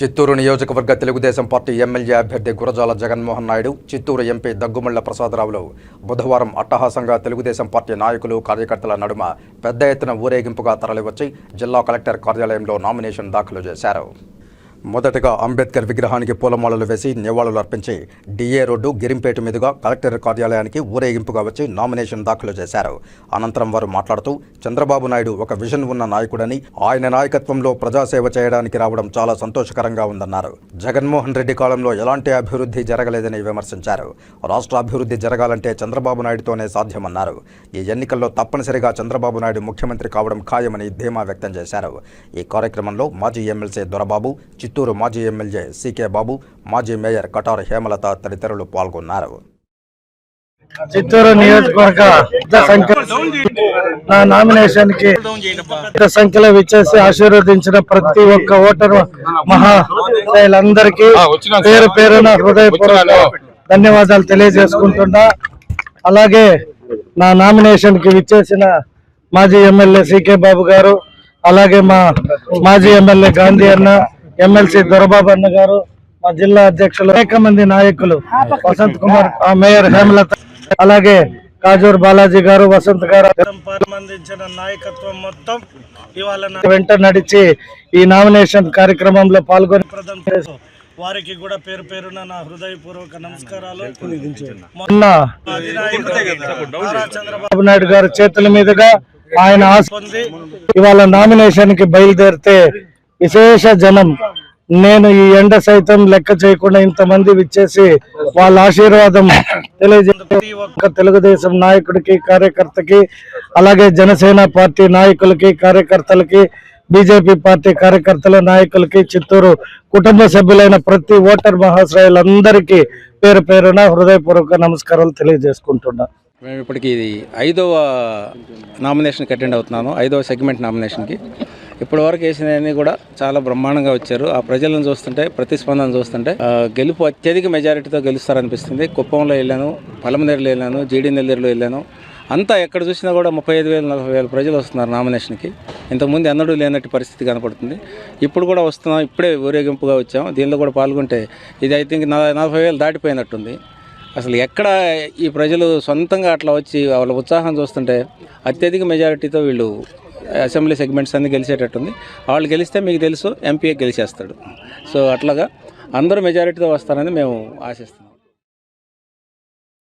చిత్తూరు నియోజకవర్గ Telugu Desam party MLA అభ్యర్థి Gurazala Jaganmohan Naidu Chittoor MP Daggumalla ప్రసాదరావులు బుధవారం అట్టహాసంగా తెలుగుదేశం పార్టీ నాయకులు కార్యకర్తల నడుమ పెద్ద ఎత్తున ఊరేగింపుగా తరలివచ్చి జిల్లా కలెక్టర్ కార్యాలయంలో నామినేషన్ దాఖలు చేశారు. మొదటగా అంబేద్కర్ విగ్రహానికి పూలమాలలు వేసి నివాళులు అర్పించి డిఏ రోడ్డు గిరింపేట మీదుగా కలెక్టర్ కార్యాలయానికి ఊరేగింపుగా వచ్చి నామినేషన్ దాఖలు చేశారు. అనంతరం వారు మాట్లాడుతూ చంద్రబాబు నాయుడు ఒక విజన్ ఉన్న నాయకుడని ఆయన నాయకత్వంలో ప్రజాసేవ చేయడానికి రావడం చాలా సంతోషకరంగా ఉందన్నారు. జగన్మోహన్ రెడ్డి కాలంలో ఎలాంటి అభివృద్ధి జరగలేదని విమర్శించారు. రాష్ట్ర అభివృద్ధి జరగాలంటే చంద్రబాబు నాయుడుతోనే సాధ్యమన్నారు. ఈ ఎన్నికల్లో తప్పనిసరిగా చంద్రబాబు నాయుడు ముఖ్యమంత్రి కావడం ఖాయమని ధీమా వ్యక్తం చేశారు. ఈ కార్యక్రమంలో మాజీ ఎమ్మెల్సీ దొరబాబు చిత్తూరు మాజీ ఎమ్మెల్యే సీకే బాబు మాజీ మేయర్ కటార్ హేమలత తదితరులు పాల్గొన్నారు. చిత్తూరు నియోజకవర్గ నా నామినేషన్కి సంఖ్యలో విచ్చేసి ఆశీర్వదించిన ప్రతి ఒక్క ఓటరు మహాశైలందరికీ పేరు పేరున హృదయపూర్వక ధన్యవాదాలు తెలియజేసుకుంటున్నా. అలాగే నా నామినేషన్కి విచ్చేసిన మాజీ ఎమ్మెల్యే సికే బాబు గారు అలాగే మా మాజీ ఎమ్మెల్యే గాంధీ అన్న ఎమ్మెల్సీ దొరబాబు అన్న గారు మా జిల్లా అధ్యక్షులు అనేక మంది నాయకులు వసంత్ కుమార్ మేయర్ హేమలత అలాగే కాజూర్ బాలాజీ గారు వసంత్ గారు సంబంధించిన నాయకత్వం మొత్తం ఇవాళ వెంట నడిచి ఈ నామినేషన్ కార్యక్రమంలో పాల్గొని వారికి కూడా పేరు పేరున నా హృదయపూర్వక నమస్కారాలు. మొన్న చంద్రబాబు నాయుడు గారి చేతుల మీదుగా ఆయన ఆశ పొంది ఇవాళ నామినేషన్కి బయలుదేరితే విశేష జనం. నేను ఈ ఎండ సైతం లెక్క చేయకుండా ఇంతమంది విచ్చేసి వాళ్ళ ఆశీర్వాదం తెలియజేసి ఒక్క తెలుగుదేశం నాయకుడికి కార్యకర్తకి అలాగే జనసేన పార్టీ నాయకులకి కార్యకర్తలకి బీజేపీ పార్టీ కార్యకర్తల నాయకులకి చిత్తూరు కుటుంబ సభ్యులైన ప్రతి ఓటర్ మహాశ్రయులందరికీ పేరు పేరున హృదయపూర్వక నమస్కారాలు తెలియజేసుకుంటున్నా. మేము ఇప్పటికి ఇది ఐదవ నామినేషన్కి అటెండ్ అవుతున్నాను ఐదవ సెగ్మెంట్ నామినేషన్కి. ఇప్పటివరకు వేసినవన్నీ కూడా చాలా బ్రహ్మాండంగా వచ్చారు. ఆ ప్రజలను చూస్తుంటే ప్రతిస్పందన చూస్తుంటే గెలుపు అత్యధిక మెజారిటీతో గెలుస్తారనిపిస్తుంది. కుప్పంలో వెళ్ళాను పలమనేరులో వెళ్ళాను జీడీ నెల్లూరులో వెళ్ళాను. అంతా ఎక్కడ చూసినా కూడా ముప్పై ఐదు వేలు నలభై వేల ప్రజలు వస్తున్నారు నామినేషన్కి. ఇంతకుముందు ఎన్నడూ లేనట్టు పరిస్థితి కనపడుతుంది. ఇప్పుడు కూడా వస్తున్నాం ఇప్పుడే ఊరేగింపుగా వచ్చాం. దీనిలో కూడా పాల్గొంటే ఇది ఐ థింక్ నలభై వేలు దాటిపోయినట్టుంది. అసలు ఎక్కడ ఈ ప్రజలు సొంతంగా అట్లా వచ్చి వాళ్ళ ఉత్సాహం చూస్తుంటే అత్యధిక మెజారిటీతో వీళ్ళు అసెంబ్లీ సెగ్మెంట్స్ అన్ని గెలిచేటట్టుంది. వాళ్ళు గెలిస్తే మీకు తెలుసు ఎంపీఏ గెలిచేస్తాడు. సో అట్లాగా అందరూ మెజారిటీతో వస్తారని మేము ఆశిస్తున్నాం.